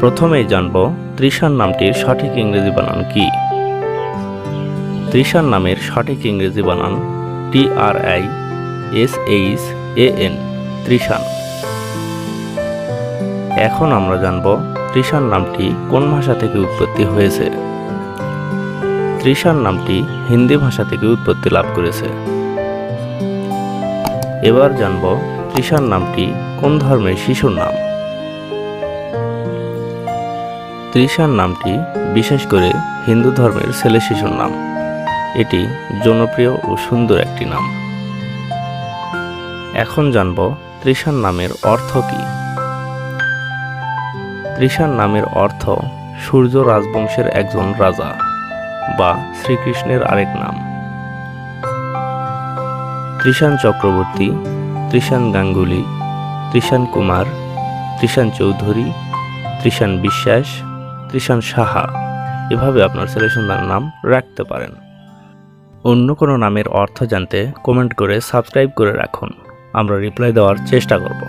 প্রথমেই জানব ত্রিশান নামটির সঠিক ইংরেজি বানান কি। ত্রিশান নামের সঠিক ইংরেজি বানান T R I S H A N Trishan এখন আমরা জানব ত্রিশান নামটি কোন ভাষা থেকে উৎপত্তি হয়েছে। ত্রিশান নামটি হিন্দি ভাষা থেকে উৎপত্তি লাভ করেছে। এবার জানব ত্রিশান নামটি কোন ধর্মের শিশুর নাম। ত্রিশান নামটি বিশেষ করে হিন্দু ধর্মের ছেলে শিশুর নাম। এটি জনপ্রিয় ও সুন্দর একটি নাম। এখন জানব ত্রিশান নামের অর্থ কী। ত্রিশান নামের অর্থ সূর্য রাজবংশের একজন রাজা বা শ্রীকৃষ্ণের আরেক নাম। ত্রিশান চক্রবর্তী, ত্রিশান গাঙ্গুলি, ত্রিশান কুমার, ত্রিশান চৌধুরী, ত্রিশান বিশ্বাস ত্রিশান সাহা। এভাবে আপনার ছেলে নাম রাখতে পারেন। অন্য কোনো নামের অর্থ জানতে কমেন্ট করে সাবস্ক্রাইব করে রাখুন। আমরা রিপ্লাই দেওয়ার চেষ্টা করব।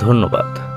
ধন্যবাদ।